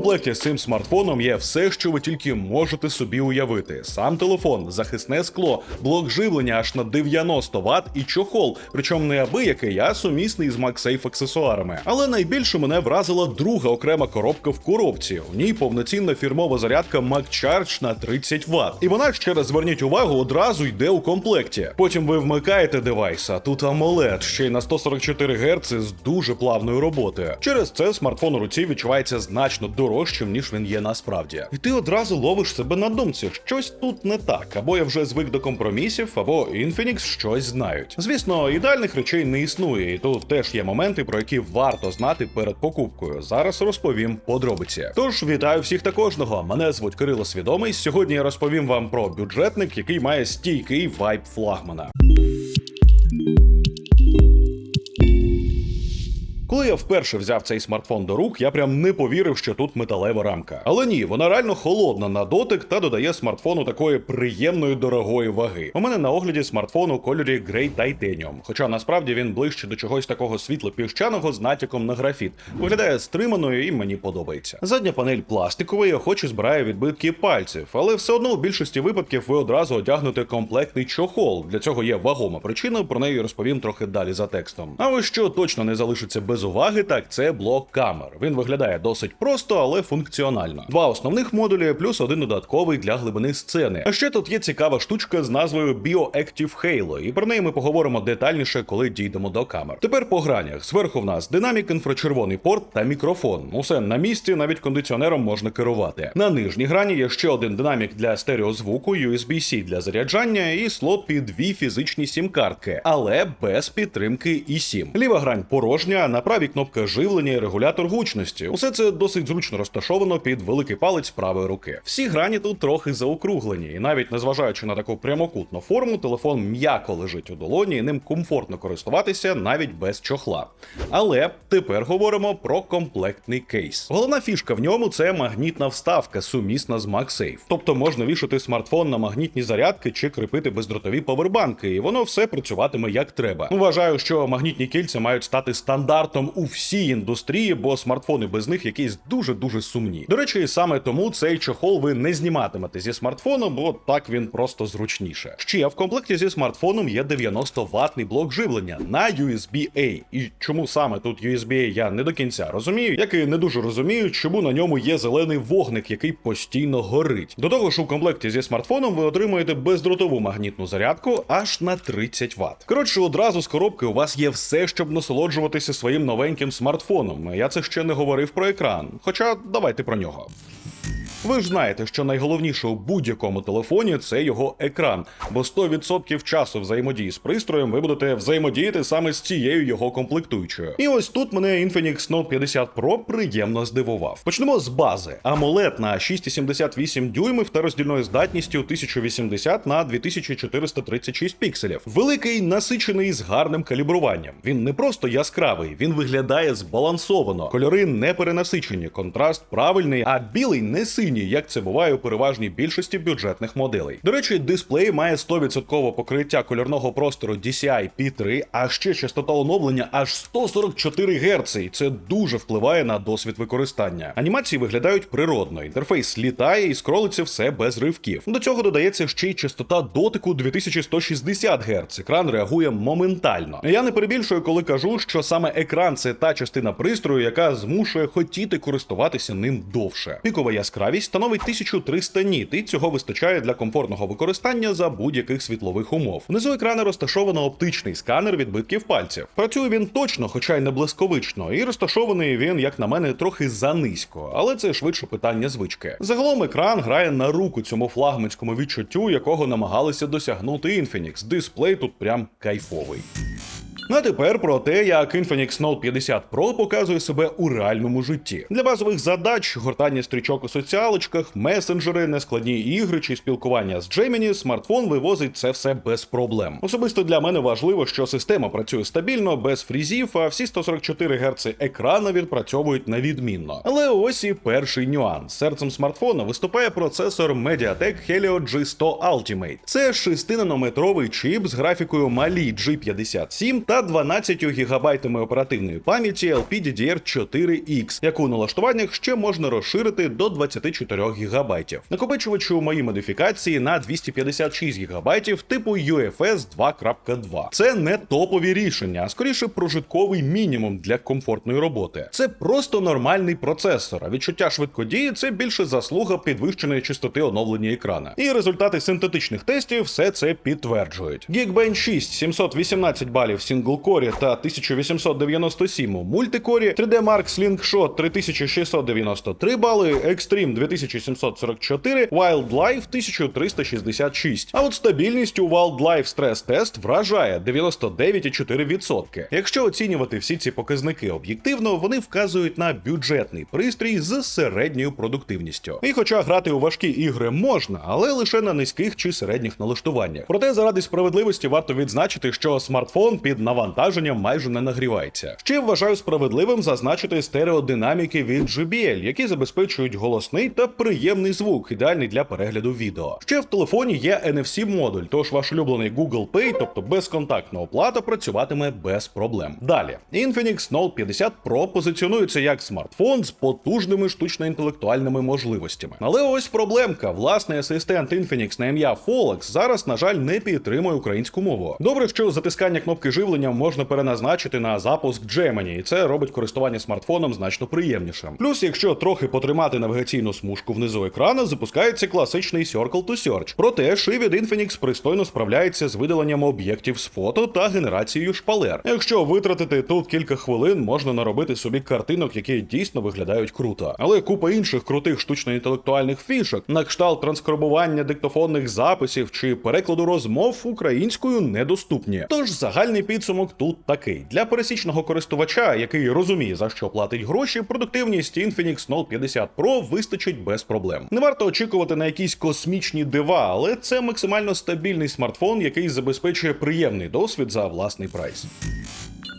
комплекті з цим смартфоном є все, що ви тільки можете собі уявити: сам телефон, захисне скло, блок живлення аж на 90 Вт і чохол, причому не абиякий, а сумісний з MagSafe аксесуарами. Але найбільше мене вразила друга окрема коробка в коробці. У ній повноцінна фірмова зарядка MagCharge на 30 Вт. І вона ще раз зверніть увагу, одразу йде у комплекті. Потім ви вмикаєте девайс, а тут AMOLED, ще й на 144 Гц з дуже плавною роботою. Через це смартфон у руці відчувається значно дорожчим, ніж він є насправді. І ти одразу ловиш себе на думці, щось тут не так, або я вже звик до компромісів, або Infinix щось знають. Звісно, ідеальних речей не існує, і тут теж є моменти, про які варто знати перед покупкою. Зараз розповім подробиці. Тож вітаю всіх та кожного. Мене звуть Кирило Свідомий. Сьогодні я розповім вам про бюджетник, який має стійкий вайб флагмана. Коли я вперше взяв цей смартфон до рук, я прям не повірив, що тут металева рамка. Але ні, вона реально холодна на дотик та додає смартфону такої приємної дорогої ваги. У мене на огляді смартфон у кольорі Grey Titanium, хоча насправді він ближче до чогось такого світло-піщаного з натяком на графіт. Виглядає стриманою і мені подобається. Задня панель пластикова і збирає відбитки пальців, але все одно у більшості випадків ви одразу одягнете комплектний чохол. Для цього є вагома причина, про неї розповім трохи далі за текстом. А ось що точно не залишиться без уваги, так це блок камер. Він виглядає досить просто, але функціонально. Два основних модулі, плюс один додатковий для глибини сцени. А ще тут є цікава штучка з назвою BioActive Halo, і про неї ми поговоримо детальніше, коли дійдемо до камер. Тепер по гранях. Зверху в нас динамік, інфрачервоний порт та мікрофон. Усе на місці, навіть кондиціонером можна керувати. На нижній грані є ще один динамік для стереозвуку, USB-C для заряджання і слот під дві фізичні сім-картки, але без підтримки eSIM. Ліва грань порожня, на правій кнопка живлення і регулятор гучності. Усе це досить зручно розташовано під великий палець правої руки. Всі грані тут трохи заокруглені, і навіть незважаючи на таку прямокутну форму, телефон м'яко лежить у долоні, і ним комфортно користуватися навіть без чохла. Але тепер говоримо про комплектний кейс. Головна фішка в ньому це магнітна вставка, сумісна з MagSafe. Тобто можна вішати смартфон на магнітні зарядки чи кріпити бездротові повербанки, і воно все працюватиме як треба. Вважаю, що магнітні кільця мають стати стандартом у всій індустрії, бо смартфони без них якісь дуже дуже сумні. До речі, саме тому цей чохол ви не зніматимете зі смартфону, бо так він просто зручніше. Ще в комплекті зі смартфоном є 90 ватний блок живлення на USB-A. І чому саме тут USB-A я не до кінця розумію, як і не дуже розумію, чому на ньому є зелений вогник, який постійно горить. До того ж, у комплекті зі смартфоном ви отримуєте бездротову магнітну зарядку аж на 30 Вт. Коротше, одразу з коробки у вас є все, щоб насолоджуватися своїм новеньким смартфоном. Я це ще не говорив про екран. Хоча давайте про нього. Ви ж знаєте, що найголовніше у будь-якому телефоні це його екран, бо 100% часу взаємодії з пристроєм ви будете взаємодіяти саме з цією його комплектуючою. І ось тут мене Infinix Note 50 Pro приємно здивував. Почнемо з бази. AMOLED на 6,78 дюймів та роздільною здатністю 1080 на 2436 пікселів. Великий насичений з гарним калібруванням. Він не просто яскравий, він виглядає збалансовано. Кольори не перенасичені, контраст правильний, а білий не синій, як це буває у переважній більшості бюджетних моделей. До речі, дисплей має 100% покриття кольорного простору DCI P3, а ще частота оновлення аж 144 Гц, і це дуже впливає на досвід використання. Анімації виглядають природно, інтерфейс літає і скролиться все без ривків. До цього додається ще й частота дотику 2160 Гц. Екран реагує моментально. Я не перебільшую, коли кажу, що саме екран це та частина пристрою, яка змушує хотіти користуватися ним довше. Пікова яскравість становить 1300 ніт, і цього вистачає для комфортного використання за будь-яких світлових умов. Внизу екрану розташовано оптичний сканер відбитків пальців. Працює він точно, хоча й не блисковично, і розташований він, як на мене, трохи занизько, але це швидше питання звички. Загалом екран грає на руку цьому флагманському відчуттю, якого намагалися досягнути Infinix. Дисплей тут прям кайфовий. Ну а тепер про те, як Infinix Note 50 Pro показує себе у реальному житті. Для базових задач, гортання стрічок у соціалочках, месенджери, нескладні ігри чи спілкування з Gemini, смартфон вивозить це все без проблем. Особисто для мене важливо, що система працює стабільно, без фрізів, а всі 144 Гц екрана відпрацьовують на відмінно. Але ось і перший нюанс. Серцем смартфона виступає процесор Mediatek Helio G100 Ultimate. Це 6-нанометровий чіп з графікою Mali G57 та та 12 гігабайтами оперативної пам'яті LPDDR4X, яку у налаштуваннях ще можна розширити до 24 гігабайтів. Накопичувач у моїй модифікації на 256 гігабайтів типу UFS 2.2. Це не топові рішення, а скоріше прожитковий мінімум для комфортної роботи. Це просто нормальний процесор. А відчуття швидкодії це більше заслуга підвищеної частоти оновлення екрана. І результати синтетичних тестів все це підтверджують. Geekbench 6 718 балів в сінглкорі та 1897 у мультикорі, 3D Mark Slingshot 3693 бали, Extreme 2744, Wildlife 1366. А от стабільність у Wildlife Stress Test вражає 99,4%. Якщо оцінювати всі ці показники об'єктивно, вони вказують на бюджетний пристрій з середньою продуктивністю. І хоча грати у важкі ігри можна, але лише на низьких чи середніх налаштуваннях. Проте заради справедливості варто відзначити, що смартфон під навантаженням майже не нагрівається. Ще вважаю справедливим зазначити стереодинаміки від JBL, які забезпечують голосний та приємний звук, ідеальний для перегляду відео. Ще в телефоні є NFC модуль, тож ваш улюблений Google Pay, тобто безконтактна оплата, працюватиме без проблем. Далі Infinix Note 50 Pro позиціонується як смартфон з потужними штучно-інтелектуальними можливостями. Але ось проблемка. Власний асистент Infinix на ім'я Folex зараз, на жаль, не підтримує українську мову. Добре, що затискання кнопки живлення можна переназначити на запуск Gemini, і це робить користування смартфоном значно приємнішим. Плюс, якщо трохи потримати навігаційну смужку внизу екрану, запускається класичний Circle to Search. Проте ши від Infinix пристойно справляється з видаленням об'єктів з фото та генерацією шпалер. Якщо витратити тут кілька хвилин, можна наробити собі картинок, які дійсно виглядають круто. Але купа інших крутих штучно-інтелектуальних фішок, на кшталт транскрибування диктофонних записів чи перекладу розмов українською недоступні. Тож загальний підсумок тут такий: для пересічного користувача, який розуміє за що платить гроші, продуктивність Infinix Note 50 Pro вистачить без проблем. Не варто очікувати на якісь космічні дива, але це максимально стабільний смартфон, який забезпечує приємний досвід за власний прайс.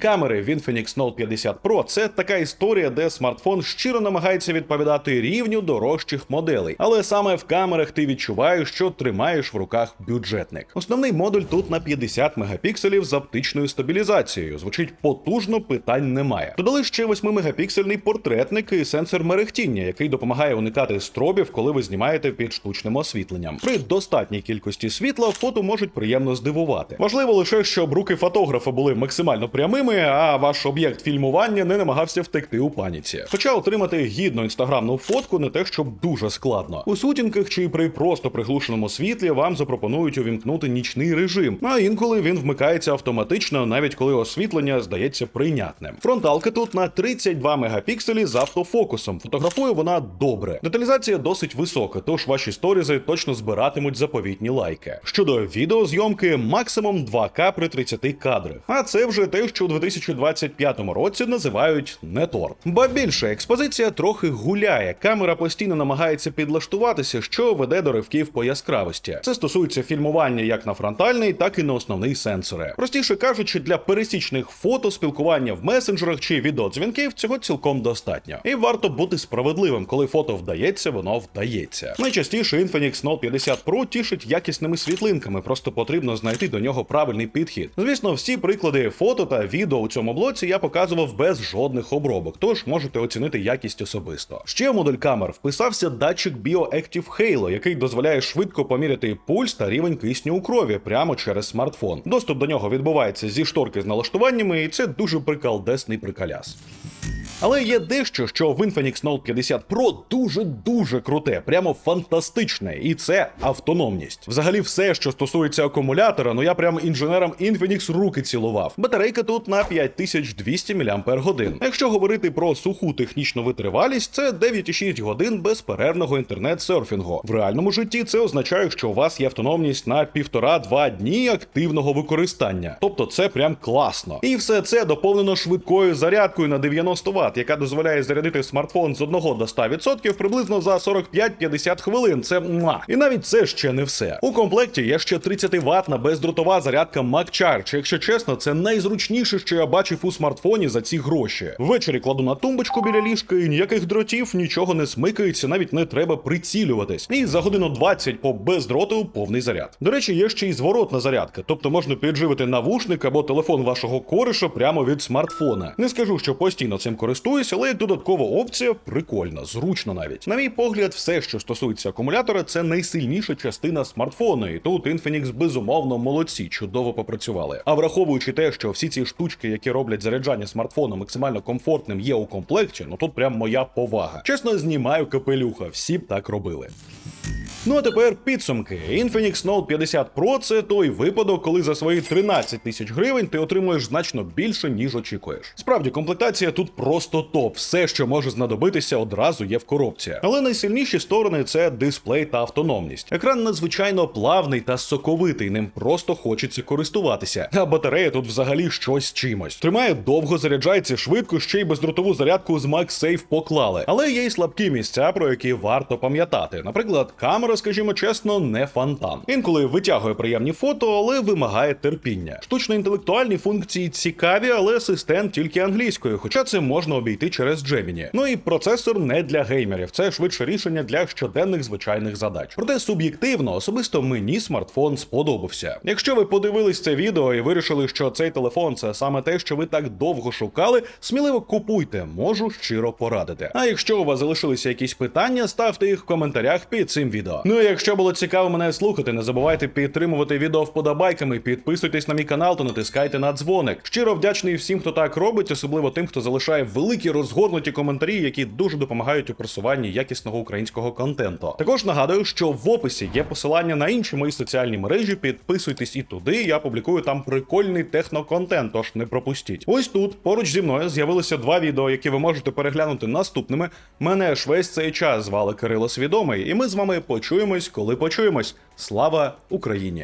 Камери в Infinix Note 50 Pro це така історія, де смартфон щиро намагається відповідати рівню дорожчих моделей. Але саме в камерах ти відчуваєш, що тримаєш в руках бюджетник. Основний модуль тут на 50 мегапікселів з оптичною стабілізацією. Звучить потужно, питань немає. Додали ще 8-мегапіксельний портретник і сенсор мерехтіння, який допомагає уникати стробів, коли ви знімаєте під штучним освітленням. При достатній кількості світла фото можуть приємно здивувати. Важливо лише, щоб руки фотографа були максимально прямими, а ваш об'єкт фільмування не намагався втекти у паніці. Хоча отримати гідну інстаграмну фотку не те, щоб дуже складно. У сутінках чи при просто приглушеному світлі вам запропонують увімкнути нічний режим, а інколи він вмикається автоматично, навіть коли освітлення здається прийнятним. Фронталка тут на 32 мегапікселі з автофокусом. Фотографує вона добре. Деталізація досить висока, тож ваші сторізи точно збиратимуть заповітні лайки. Щодо відеозйомки, максимум 2К при 30 кадрах. А це вже те, що у 2025 році називають не торт. Ба більше експозиція трохи гуляє. Камера постійно намагається підлаштуватися, що веде до ривків по яскравості. Це стосується фільмування як на фронтальний, так і на основний сенсори. Простіше кажучи, для пересічних фото, спілкування в месенджерах чи відеодзвінків цього цілком достатньо. І варто бути справедливим, коли фото вдається, воно вдається. Найчастіше Infinix Note 50 Pro тішить якісними світлинками, просто потрібно знайти до нього правильний підхід. Звісно, всі приклади фото та відео у цьому блоці я показував без жодних обробок, тож можете оцінити якість особисто. Ще в модуль камер вписався датчик BioActive Halo, який дозволяє швидко поміряти пульс та рівень кисню у крові прямо через смартфон. Доступ до нього відбувається зі шторки з налаштуваннями, і це дуже прикалдесний приколяс. Але є дещо, що в Infinix Note 50 Pro дуже-дуже круте, прямо фантастичне, і це автономність. Взагалі, все, що стосується акумулятора, ну я прям інженерам Infinix руки цілував. Батарейка тут на 5200 мАч. Якщо говорити про суху технічну витривалість, це 9,6 годин безперервного інтернет-серфінгу. В реальному житті це означає, що у вас є автономність на півтора-два дні активного використання. Тобто це прям класно. І все це доповнено швидкою зарядкою на 90 Вт, Заряд, яка дозволяє зарядити смартфон з 1 до 100% приблизно за 45-50 хвилин. Це муа. І навіть це ще не все. У комплекті є ще 30 ватна бездротова зарядка MagCharge. Якщо чесно, це найзручніше, що я бачив у смартфоні за ці гроші. Ввечері кладу на тумбочку біля ліжка і ніяких дротів, нічого не смикається, навіть не треба прицілюватись. І за годину 20 по бездроту повний заряд. До речі, є ще й зворотна зарядка, тобто можна підживити навушник або телефон вашого кориша прямо від смартфона. Не скажу, що постійно цим користуюсь, але додаткова опція прикольна, зручно навіть. На мій погляд, все, що стосується акумулятора, це найсильніша частина смартфона, і тут Infinix безумовно молодці, чудово попрацювали. А враховуючи те, що всі ці штучки, які роблять заряджання смартфона максимально комфортним, є у комплекті, ну тут прям моя повага. Чесно, знімаю капелюха, всі б так робили. Ну а тепер підсумки. Infinix Note 50 Pro – це той випадок, коли за свої 13 тисяч гривень ти отримуєш значно більше, ніж очікуєш. Справді, комплектація тут просто топ. Все, що може знадобитися, одразу є в коробці. Але найсильніші сторони це дисплей та автономність. Екран надзвичайно плавний та соковитий, ним просто хочеться користуватися. А батарея тут взагалі щось чимось. Тримає довго, заряджається швидко, ще й бездротову зарядку з MagSafe поклали. Але є й слабкі місця, про які варто пам'ятати. Наприклад, камера, скажімо чесно, не фонтан. Інколи витягує приємні фото, але вимагає терпіння. Штучно-інтелектуальні функції цікаві, але асистент тільки англійською, хоча це можна обійти через Gemini. Ну і процесор не для геймерів, це швидше рішення для щоденних звичайних задач. Проте суб'єктивно, особисто мені смартфон сподобався. Якщо ви подивились це відео і вирішили, що цей телефон це саме те, що ви так довго шукали, сміливо купуйте, можу щиро порадити. А якщо у вас залишилися якісь питання, ставте їх в коментарях під цим відео. Ну і якщо було цікаво мене слухати, не забувайте підтримувати відео вподобайками, підписуйтесь на мій канал та натискайте на дзвоник. Щиро вдячний всім, хто так робить, особливо тим, хто залишає великі розгорнуті коментарі, які дуже допомагають у просуванні якісного українського контенту. Також нагадую, що в описі є посилання на інші мої соціальні мережі. Підписуйтесь і туди. Я публікую там прикольний техноконтент, тож не пропустіть. Ось тут поруч зі мною з'явилися два відео, які ви можете переглянути наступними. Мене ж весь цей час звали Кирило Свідомий, і ми з вами почуємось, коли почуємось. Слава Україні!